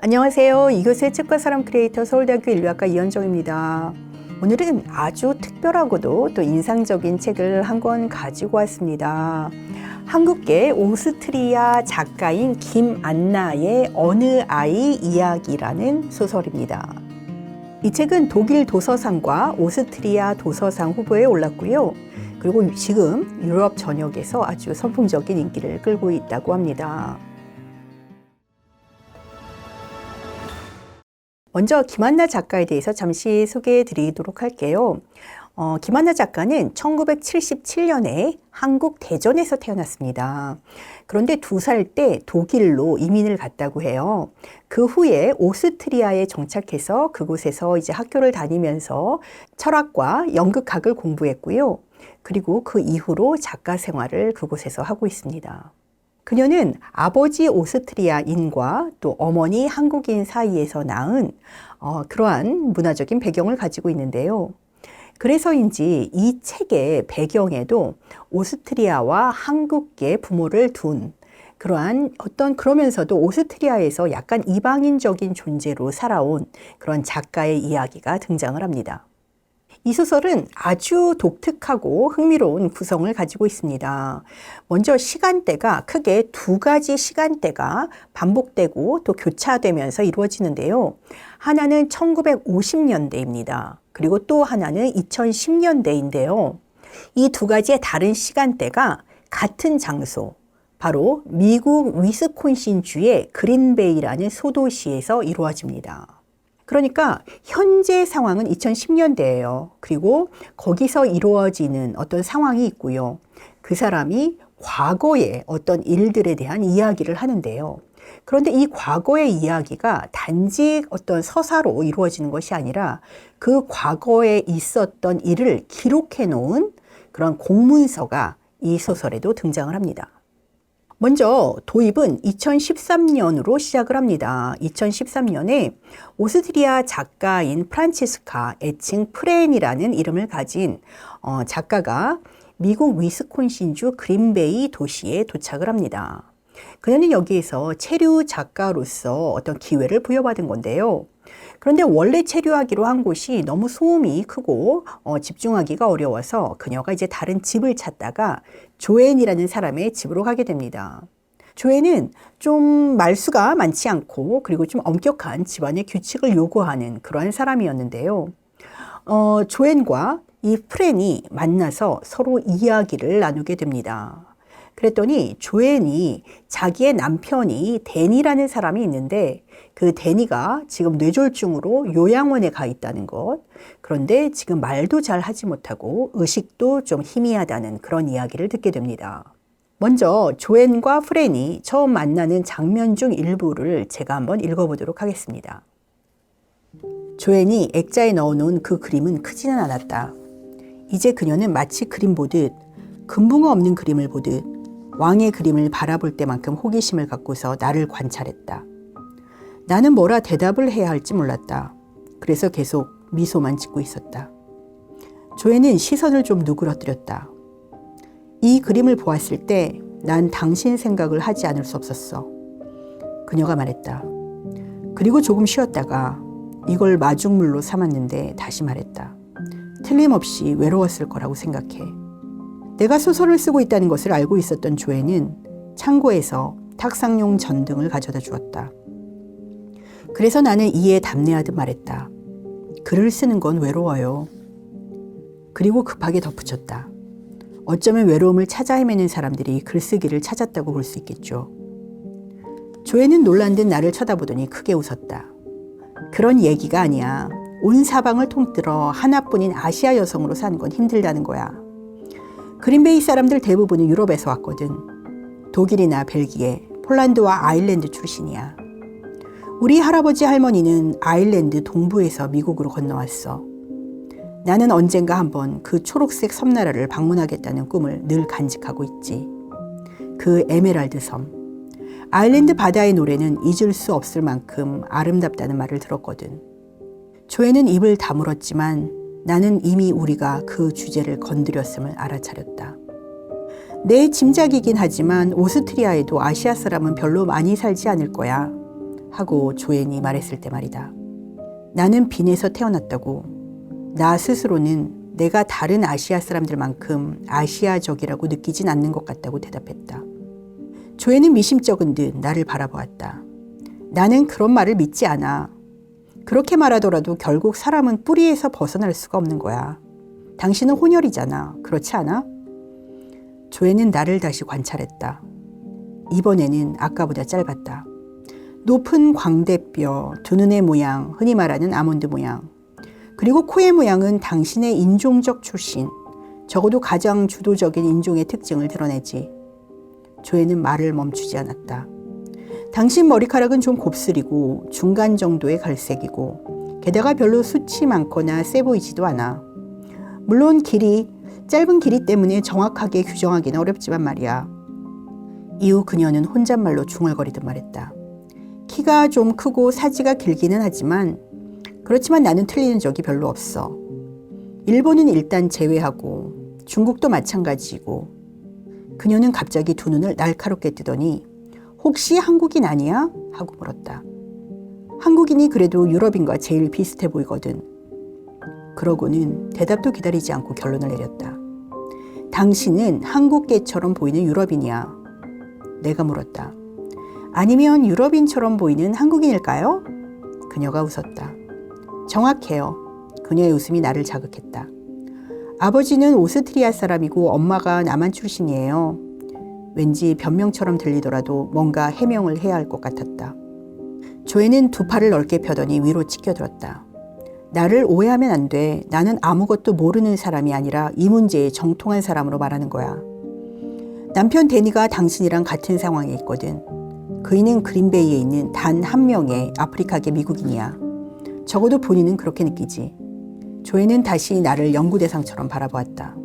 안녕하세요. 이곳의 치과 사람 크리에이터 서울대학교 인류학과 이현정입니다. 오늘은 아주 특별하고도 또 인상적인 책을 한 권 가지고 왔습니다. 한국계 오스트리아 작가인 김안나의 어느 아이 이야기라는 소설입니다. 이 책은 독일 도서상과 오스트리아 도서상 후보에 올랐고요. 그리고 지금 유럽 전역에서 아주 선풍적인 인기를 끌고 있다고 합니다. 먼저 김한나 작가에 대해서 잠시 소개해 드리도록 할게요. 어, 김한나 작가는 1977년에 한국 대전에서 태어났습니다. 그런데 두 살 때 독일로 이민을 갔다고 해요. 그 후에 오스트리아에 정착해서 그곳에서 이제 학교를 다니면서 철학과 연극학을 공부했고요. 그리고 그 이후로 작가 생활을 그곳에서 하고 있습니다. 그녀는 아버지 오스트리아인과 또 어머니 한국인 사이에서 낳은 어, 그러한 문화적인 배경을 가지고 있는데요. 그래서인지 이 책의 배경에도 오스트리아와 한국계 부모를 둔 그러한 어떤 그러면서도 오스트리아에서 약간 이방인적인 존재로 살아온 그런 작가의 이야기가 등장을 합니다. 이 소설은 아주 독특하고 흥미로운 구성을 가지고 있습니다. 먼저 시간대가 크게 두 가지 시간대가 반복되고 또 교차되면서 이루어지는데요. 하나는 1950년대입니다. 그리고 또 하나는 2010년대인데요. 이 두 가지의 다른 시간대가 같은 장소, 바로 미국 위스콘신주의 그린베이라는 소도시에서 이루어집니다. 그러니까 현재 상황은 2010년대예요. 그리고 거기서 이루어지는 어떤 상황이 있고요. 그 사람이 과거의 어떤 일들에 대한 이야기를 하는데요. 그런데 이 과거의 이야기가 단지 어떤 서사로 이루어지는 것이 아니라 그 과거에 있었던 일을 기록해 놓은 그런 공문서가 이 소설에도 등장을 합니다. 먼저 도입은 2013년으로 시작을 합니다. 2013년에 오스트리아 작가인 프란치스카 애칭 프렌이라는 이름을 가진 어, 작가가 미국 위스콘신주 그린베이 도시에 도착을 합니다. 그녀는 여기에서 체류 작가로서 어떤 기회를 부여받은 건데요. 그런데 원래 체류하기로 한 곳이 너무 소음이 크고 어, 집중하기가 어려워서 그녀가 이제 다른 집을 찾다가 조앤이라는 사람의 집으로 가게 됩니다. 조앤은 좀 말수가 많지 않고 그리고 좀 엄격한 집안의 규칙을 요구하는 그러한 사람이었는데요. 어, 조앤과 이 프렌이 만나서 서로 이야기를 나누게 됩니다. 그랬더니 조앤이 자기의 남편이 데니라는 사람이 있는데 그 데니가 지금 뇌졸중으로 요양원에 가 있다는 것. 그런데 지금 말도 잘 하지 못하고 의식도 좀 희미하다는 그런 이야기를 듣게 됩니다. 먼저 조앤과 프렌이 처음 만나는 장면 중 일부를 제가 한번 읽어보도록 하겠습니다. 조앤이 액자에 넣어놓은 그 그림은 크지는 않았다. 이제 그녀는 마치 그림 보듯 금붕어 없는 그림을 보듯 왕의 그림을 바라볼 때만큼 호기심을 갖고서 나를 관찰했다. 나는 뭐라 대답을 해야 할지 몰랐다. 그래서 계속 미소만 짓고 있었다. 조에는 시선을 좀 누그러뜨렸다. 이 그림을 보았을 때 난 당신 생각을 하지 않을 수 없었어. 그녀가 말했다. 그리고 조금 쉬었다가 이걸 마중물로 삼았는데 다시 말했다. 틀림없이 외로웠을 거라고 생각해. 내가 소설을 쓰고 있다는 것을 알고 있었던 조에는 창고에서 탁상용 전등을 가져다 주었다. 그래서 나는 이에 답례하듯 말했다. 글을 쓰는 건 외로워요. 그리고 급하게 덧붙였다. 어쩌면 외로움을 찾아 헤매는 사람들이 글쓰기를 찾았다고 볼 수 있겠죠. 조에는 놀란 듯 나를 쳐다보더니 크게 웃었다. 그런 얘기가 아니야. 온 사방을 통틀어 하나뿐인 아시아 여성으로 사는 건 힘들다는 거야. 그린베이 사람들 대부분은 유럽에서 왔거든. 독일이나 벨기에, 폴란드와 아일랜드 출신이야. 우리 할아버지 할머니는 아일랜드 동부에서 미국으로 건너왔어. 나는 언젠가 한번 그 초록색 섬나라를 방문하겠다는 꿈을 늘 간직하고 있지. 그 에메랄드 섬. 아일랜드 바다의 노래는 잊을 수 없을 만큼 아름답다는 말을 들었거든. 조에는 입을 다물었지만 나는 이미 우리가 그 주제를 건드렸음을 알아차렸다. 내 짐작이긴 하지만 오스트리아에도 아시아 사람은 별로 많이 살지 않을 거야. 하고 조앤이 말했을 때 말이다. 나는 빈에서 태어났다고. 나 스스로는 내가 다른 아시아 사람들만큼 아시아적이라고 느끼진 않는 것 같다고 대답했다. 조앤은 미심쩍은 듯 나를 바라보았다. 나는 그런 말을 믿지 않아. 그렇게 말하더라도 결국 사람은 뿌리에서 벗어날 수가 없는 거야. 당신은 혼혈이잖아. 그렇지 않아? 조앤은 나를 다시 관찰했다. 이번에는 아까보다 짧았다. 높은 광대뼈, 두 눈의 모양, 흔히 말하는 아몬드 모양. 그리고 코의 모양은 당신의 인종적 출신, 적어도 가장 주도적인 인종의 특징을 드러내지. 조앤은 말을 멈추지 않았다. 당신 머리카락은 좀 곱슬이고 중간 정도의 갈색이고 게다가 별로 숱이 많거나 세 보이지도 않아. 물론 길이, 짧은 길이 때문에 정확하게 규정하기는 어렵지만 말이야. 이후 그녀는 혼잣말로 중얼거리듯 말했다. 키가 좀 크고 사지가 길기는 하지만 그렇지만 나는 틀리는 적이 별로 없어. 일본은 일단 제외하고 중국도 마찬가지고 그녀는 갑자기 두 눈을 날카롭게 뜨더니 혹시 한국인 아니야? 하고 물었다. 한국인이 그래도 유럽인과 제일 비슷해 보이거든. 그러고는 대답도 기다리지 않고 결론을 내렸다. 당신은 한국계처럼 보이는 유럽인이야. 내가 물었다. 아니면 유럽인처럼 보이는 한국인일까요? 그녀가 웃었다. 정확해요. 그녀의 웃음이 나를 자극했다. 아버지는 오스트리아 사람이고 엄마가 남한 출신이에요. 왠지 변명처럼 들리더라도 뭔가 해명을 해야 할 것 같았다. 조에는 두 팔을 넓게 펴더니 위로 치켜들었다. 나를 오해하면 안 돼. 나는 아무것도 모르는 사람이 아니라 이 문제에 정통한 사람으로 말하는 거야. 남편 데니가 당신이랑 같은 상황에 있거든. 그이는 그린베이에 있는 단 한 명의 아프리카계 미국인이야. 적어도 본인은 그렇게 느끼지. 조에는 다시 나를 연구 대상처럼 바라보았다.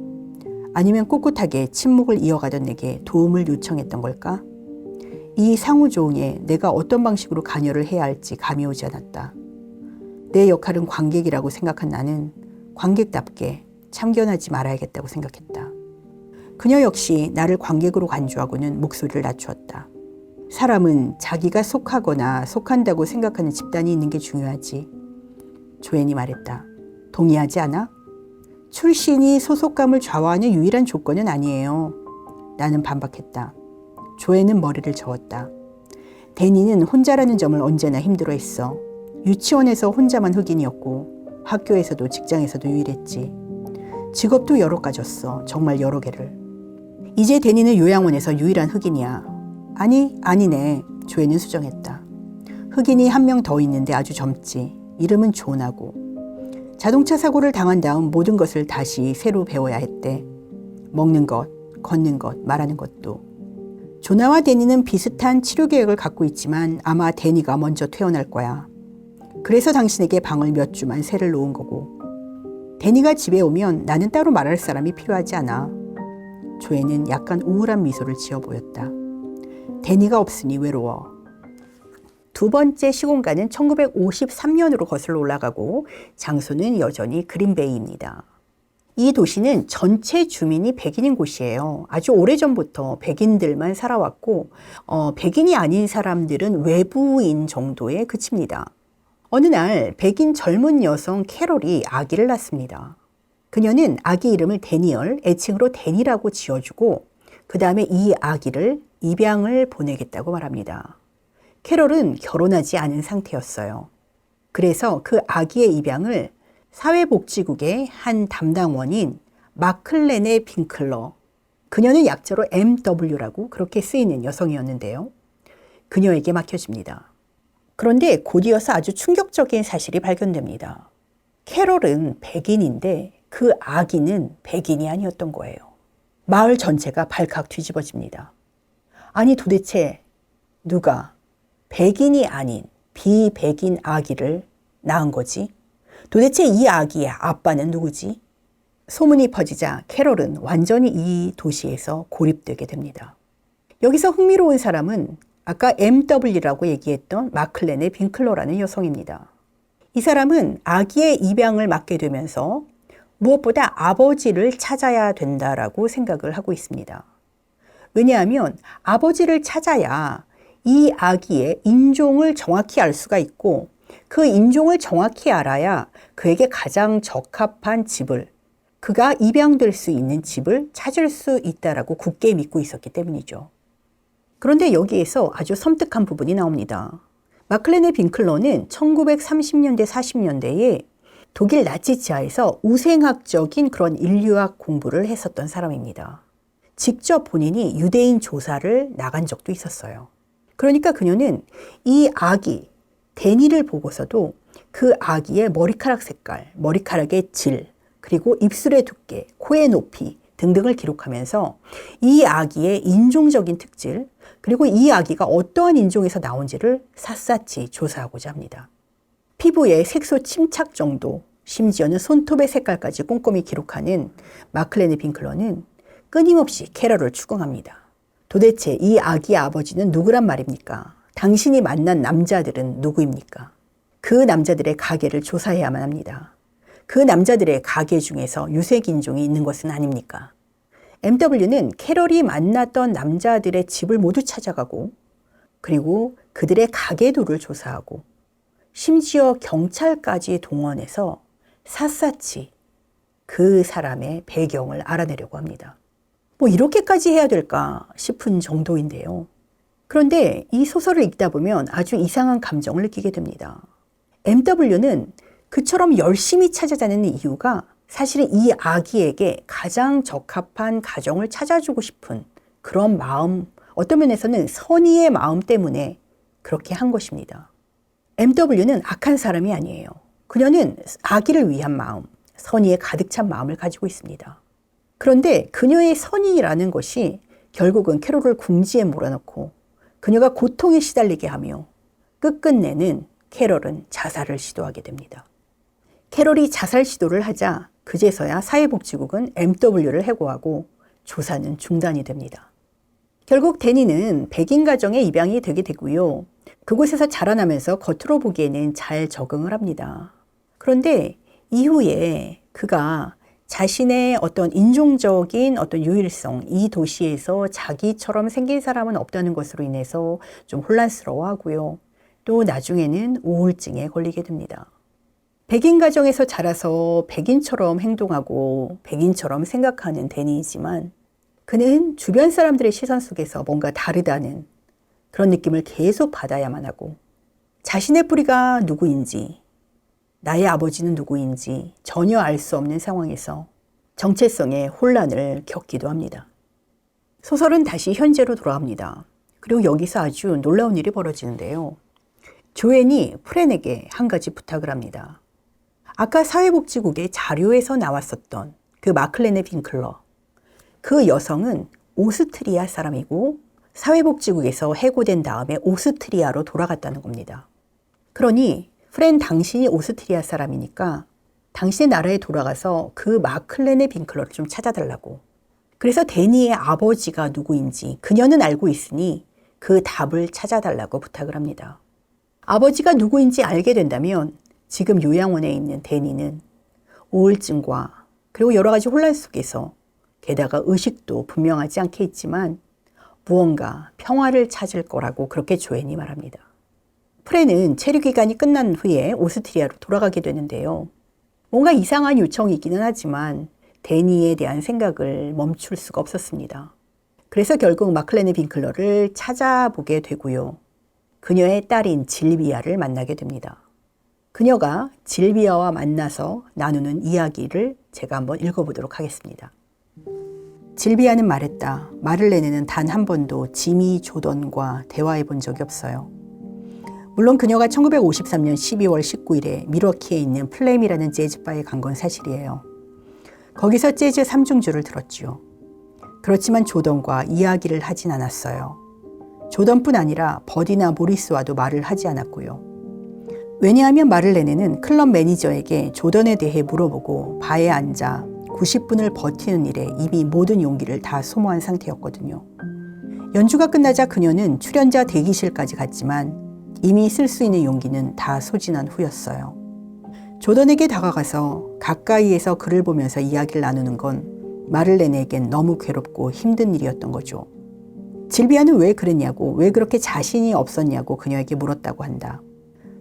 아니면 꿋꿋하게 침묵을 이어가던 내게 도움을 요청했던 걸까? 이 상호조응에 내가 어떤 방식으로 관여를 해야 할지 감이 오지 않았다. 내 역할은 관객이라고 생각한 나는 관객답게 참견하지 말아야겠다고 생각했다. 그녀 역시 나를 관객으로 간주하고는 목소리를 낮추었다. 사람은 자기가 속하거나 속한다고 생각하는 집단이 있는 게 중요하지. 조앤이 말했다. 동의하지 않아? 출신이 소속감을 좌우하는 유일한 조건은 아니에요. 나는 반박했다. 조앤은 머리를 저었다. 데니는 혼자라는 점을 언제나 힘들어했어. 유치원에서 혼자만 흑인이었고 학교에서도 직장에서도 유일했지. 직업도 여러 가졌어. 정말 여러 개를. 이제 데니는 요양원에서 유일한 흑인이야. 아니, 아니네. 조에는 수정했다. 흑인이 한 명 더 있는데 아주 젊지. 이름은 존하고. 자동차 사고를 당한 다음 모든 것을 다시 새로 배워야 했대. 먹는 것, 걷는 것, 말하는 것도. 조나와 데니는 비슷한 치료 계획을 갖고 있지만 아마 데니가 먼저 퇴원할 거야. 그래서 당신에게 방을 몇 주만 새를 놓은 거고. 데니가 집에 오면 나는 따로 말할 사람이 필요하지 않아. 조에는 약간 우울한 미소를 지어 보였다. 데니가 없으니 외로워. 두 번째 시공간은 1953년으로 거슬러 올라가고 장소는 여전히 그린베이입니다. 이 도시는 전체 주민이 백인인 곳이에요. 아주 오래전부터 백인들만 살아왔고, 어, 백인이 아닌 사람들은 외부인 정도에 그칩니다. 어느 날 백인 젊은 여성 캐롤이 아기를 낳습니다. 그녀는 아기 이름을 데니얼, 애칭으로 데니라고 지어주고, 그 다음에 이 아기를 입양을 보내겠다고 말합니다. 캐롤은 결혼하지 않은 상태였어요. 그래서 그 아기의 입양을 사회복지국의 한 담당원인 마클렌의 빈클러, 그녀는 약자로 MW라고 그렇게 쓰이는 여성이었는데요. 그녀에게 맡겨집니다. 그런데 곧이어서 아주 충격적인 사실이 발견됩니다. 캐롤은 백인인데 그 아기는 백인이 아니었던 거예요. 마을 전체가 발칵 뒤집어집니다. 아니 도대체 누가 백인이 아닌 비백인 아기를 낳은 거지? 도대체 이 아기의 아빠는 누구지? 소문이 퍼지자 캐롤은 완전히 이 도시에서 고립되게 됩니다. 여기서 흥미로운 사람은 아까 MW라고 얘기했던 마클렌의 빈클러라는 여성입니다. 이 사람은 아기의 입양을 맡게 되면서 무엇보다 아버지를 찾아야 된다라고 생각을 하고 있습니다. 왜냐하면 아버지를 찾아야 이 아기의 인종을 정확히 알 수가 있고 그 인종을 정확히 알아야 그에게 가장 적합한 집을 그가 입양될 수 있는 집을 찾을 수 있다라고 굳게 믿고 있었기 때문이죠. 그런데 여기에서 아주 섬뜩한 부분이 나옵니다. 마클레네 빈클러는 1930년대 40년대에 독일 나치 지하에서 우생학적인 그런 인류학 공부를 했었던 사람입니다. 직접 본인이 유대인 조사를 나간 적도 있었어요. 그러니까 그녀는 이 아기, 데니를 보고서도 그 아기의 머리카락 색깔, 머리카락의 질, 그리고 입술의 두께, 코의 높이 등등을 기록하면서 이 아기의 인종적인 특질, 그리고 이 아기가 어떠한 인종에서 나온지를 샅샅이 조사하고자 합니다. 피부의 색소 침착 정도, 심지어는 손톱의 색깔까지 꼼꼼히 기록하는 마클레네 빈클러는 끊임없이 캐럴을 추궁합니다. 도대체 이 아기의 아버지는 누구란 말입니까? 당신이 만난 남자들은 누구입니까? 그 남자들의 가게를 조사해야만 합니다. 그 남자들의 가게 중에서 유색 인종이 있는 것은 아닙니까? MW는 캐럴이 만났던 남자들의 집을 모두 찾아가고 그리고 그들의 가게도를 조사하고 심지어 경찰까지 동원해서 샅샅이 그 사람의 배경을 알아내려고 합니다. 뭐 이렇게까지 해야 될까 싶은 정도인데요. 그런데 이 소설을 읽다 보면 아주 이상한 감정을 느끼게 됩니다. MW는 그처럼 열심히 찾아다니는 이유가 사실은 이 아기에게 가장 적합한 가정을 찾아주고 싶은 그런 마음, 어떤 면에서는 선의의 마음 때문에 그렇게 한 것입니다. MW는 악한 사람이 아니에요. 그녀는 아기를 위한 마음, 선의에 가득 찬 마음을 가지고 있습니다. 그런데 그녀의 선의라는 것이 결국은 캐롤을 궁지에 몰아넣고 그녀가 고통에 시달리게 하며 끝끝내는 캐롤은 자살을 시도하게 됩니다. 캐롤이 자살 시도를 하자 그제서야 사회복지국은 MW를 해고하고 조사는 중단이 됩니다. 결국 데니는 백인 가정에 입양이 되게 되고요. 그곳에서 자라나면서 겉으로 보기에는 잘 적응을 합니다. 그런데 이후에 그가 자신의 어떤 인종적인 어떤 유일성, 이 도시에서 자기처럼 생긴 사람은 없다는 것으로 인해서 좀 혼란스러워 하고요. 또 나중에는 우울증에 걸리게 됩니다. 백인 가정에서 자라서 백인처럼 행동하고 백인처럼 생각하는 데니이지만 그는 주변 사람들의 시선 속에서 뭔가 다르다는 그런 느낌을 계속 받아야만 하고 자신의 뿌리가 누구인지 나의 아버지는 누구인지 전혀 알 수 없는 상황에서 정체성의 혼란을 겪기도 합니다. 소설은 다시 현재로 돌아갑니다. 그리고 여기서 아주 놀라운 일이 벌어지는데요. 조앤이 프렌에게 한 가지 부탁을 합니다. 아까 사회복지국의 자료에서 나왔었던 그 마클레네 빈클러. 그 여성은 오스트리아 사람이고 사회복지국에서 해고된 다음에 오스트리아로 돌아갔다는 겁니다. 그러니 프렌 당신이 오스트리아 사람이니까 당신의 나라에 돌아가서 그 마클렌의 빈클러를 좀 찾아달라고. 그래서 데니의 아버지가 누구인지 그녀는 알고 있으니 그 답을 찾아달라고 부탁을 합니다. 아버지가 누구인지 알게 된다면 지금 요양원에 있는 데니는 우울증과 그리고 여러 가지 혼란 속에서 게다가 의식도 분명하지 않게 있지만 무언가 평화를 찾을 거라고 그렇게 조앤이 말합니다. 프레는 체류 기간이 끝난 후에 오스트리아로 돌아가게 되는데요. 뭔가 이상한 요청이기는 하지만 데니에 대한 생각을 멈출 수가 없었습니다. 그래서 결국 마클레네 빈클러를 찾아보게 되고요. 그녀의 딸인 질비아를 만나게 됩니다. 그녀가 질비아와 만나서 나누는 이야기를 제가 한번 읽어보도록 하겠습니다. 질비아는 말했다. 마를레네는 단 한 번도 지미 조던과 대화해 본 적이 없어요. 물론 그녀가 1953년 12월 19일에 미러키에 있는 플레임이라는 재즈바에 간 건 사실이에요. 거기서 재즈 3중주를 들었지요. 그렇지만 조던과 이야기를 하진 않았어요. 조던뿐 아니라 버디나 모리스와도 말을 하지 않았고요. 왜냐하면 마를레네는 클럽 매니저에게 조던에 대해 물어보고 바에 앉아 90분을 버티는 일에 이미 모든 용기를 다 소모한 상태였거든요. 연주가 끝나자 그녀는 출연자 대기실까지 갔지만 이미 쓸 수 있는 용기는 다 소진한 후였어요. 조던에게 다가가서 가까이에서 그를 보면서 이야기를 나누는 건 마를렌에겐 너무 괴롭고 힘든 일이었던 거죠. 질비아는 왜 그랬냐고, 왜 그렇게 자신이 없었냐고 그녀에게 물었다고 한다.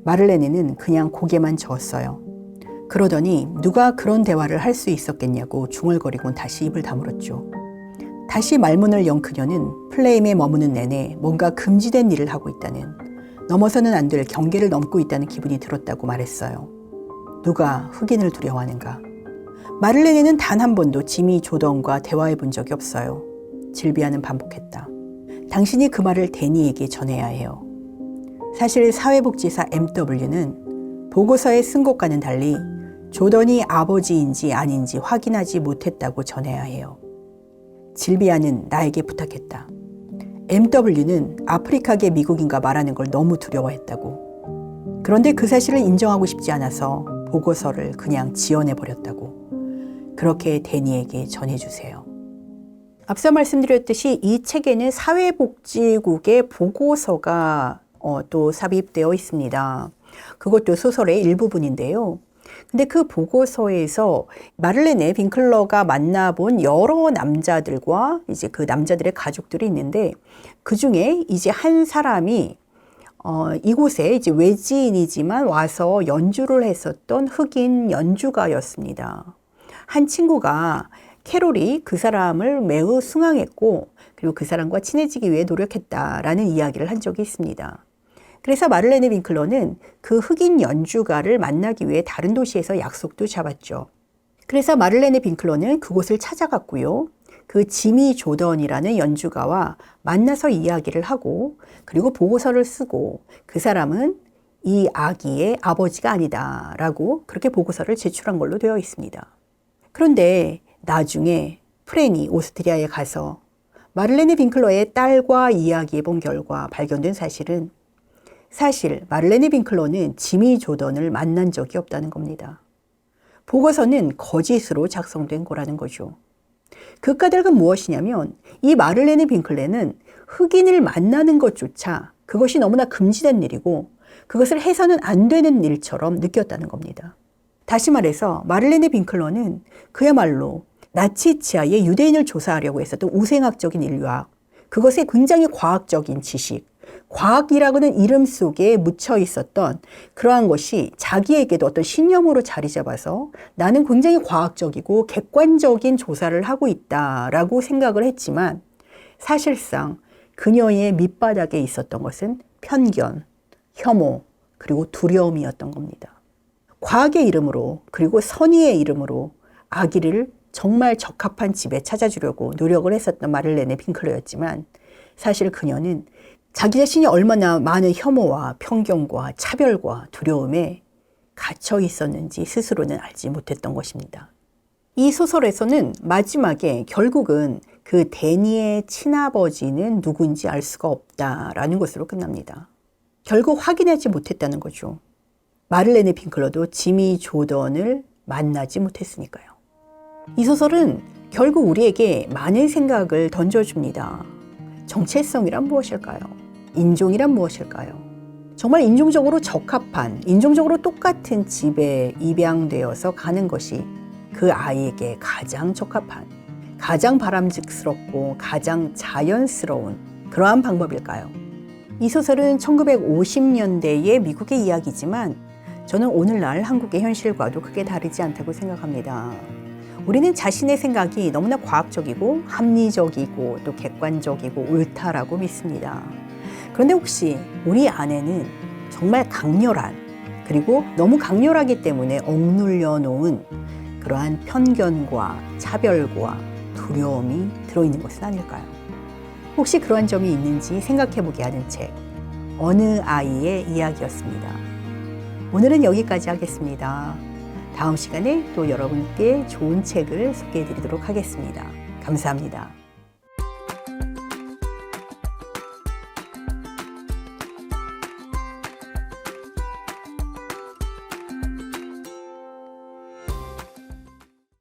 마를레네는 그냥 고개만 저었어요. 그러더니 누가 그런 대화를 할 수 있었겠냐고 중얼거리곤 다시 입을 다물었죠. 다시 말문을 연 그녀는 플레임에 머무는 내내 뭔가 금지된 일을 하고 있다는 넘어서는 안 될 경계를 넘고 있다는 기분이 들었다고 말했어요. 누가 흑인을 두려워하는가? 마를레네는 단 한 번도 지미 조던과 대화해 본 적이 없어요. 질비아는 반복했다. 당신이 그 말을 데니에게 전해야 해요. 사실 사회복지사 MW는 보고서에 쓴 것과는 달리 조던이 아버지인지 아닌지 확인하지 못했다고 전해야 해요. 질비아는 나에게 부탁했다. MW는 아프리카계 미국인과 말하는 걸 너무 두려워했다고. 그런데 그 사실을 인정하고 싶지 않아서 보고서를 그냥 지어내 버렸다고. 그렇게 데니에게 전해주세요. 앞서 말씀드렸듯이 이 책에는 사회복지국의 보고서가 어, 또 삽입되어 있습니다. 그것도 소설의 일부분인데요. 근데 그 보고서에서 마를레네 빈클러가 만나본 여러 남자들과 이제 그 남자들의 가족들이 있는데 그 중에 이제 한 사람이 어, 이곳에 이제 외지인이지만 와서 연주를 했었던 흑인 연주가였습니다. 한 친구가 캐롤이 그 사람을 매우 숭앙했고 그리고 그 사람과 친해지기 위해 노력했다라는 이야기를 한 적이 있습니다. 그래서 마를레네 빈클러는 그 흑인 연주가를 만나기 위해 다른 도시에서 약속도 잡았죠. 그래서 마를레네 빈클러는 그곳을 찾아갔고요. 그 지미 조던이라는 연주가와 만나서 이야기를 하고 그리고 보고서를 쓰고 그 사람은 이 아기의 아버지가 아니다라고 그렇게 보고서를 제출한 걸로 되어 있습니다. 그런데 나중에 프렌이 오스트리아에 가서 마를레네 빈클러의 딸과 이야기해 본 결과 발견된 사실은 사실 마를레네 빈클러는 지미 조던을 만난 적이 없다는 겁니다. 보고서는 거짓으로 작성된 거라는 거죠. 그 까닭은 무엇이냐면 이 마를레네 빈클레는 흑인을 만나는 것조차 그것이 너무나 금지된 일이고 그것을 해서는 안 되는 일처럼 느꼈다는 겁니다. 다시 말해서 마를레네 빈클러는 그야말로 나치 치하의 유대인을 조사하려고 했었던 우생학적인 인류학, 그것에 굉장히 과학적인 지식, 과학이라고는 이름 속에 묻혀 있었던 그러한 것이 자기에게도 어떤 신념으로 자리 잡아서 나는 굉장히 과학적이고 객관적인 조사를 하고 있다라고 생각을 했지만 사실상 그녀의 밑바닥에 있었던 것은 편견, 혐오, 그리고 두려움이었던 겁니다. 과학의 이름으로 그리고 선의의 이름으로 아기를 정말 적합한 집에 찾아주려고 노력을 했었던 마를레네 핑클러였지만 사실 그녀는 자기 자신이 얼마나 많은 혐오와 편견과 차별과 두려움에 갇혀 있었는지 스스로는 알지 못했던 것입니다. 이 소설에서는 마지막에 결국은 그 데니의 친아버지는 누군지 알 수가 없다라는 것으로 끝납니다. 결국 확인하지 못했다는 거죠. 마를레네 핑클러도 지미 조던을 만나지 못했으니까요. 이 소설은 결국 우리에게 많은 생각을 던져줍니다. 정체성이란 무엇일까요? 인종이란 무엇일까요? 정말 인종적으로 적합한, 인종적으로 똑같은 집에 입양되어서 가는 것이 그 아이에게 가장 적합한, 가장 바람직스럽고 가장 자연스러운 그러한 방법일까요? 이 소설은 1950년대의 미국의 이야기지만 저는 오늘날 한국의 현실과도 크게 다르지 않다고 생각합니다. 우리는 자신의 생각이 너무나 과학적이고 합리적이고 또 객관적이고 옳다라고 믿습니다. 그런데 혹시 우리 안에는 정말 강렬한 그리고 너무 강렬하기 때문에 억눌려 놓은 그러한 편견과 차별과 두려움이 들어있는 것은 아닐까요? 혹시 그러한 점이 있는지 생각해 보게 하는 책, 어느 아이의 이야기였습니다. 오늘은 여기까지 하겠습니다. 다음 시간에 또 여러분께 좋은 책을 소개해 드리도록 하겠습니다. 감사합니다.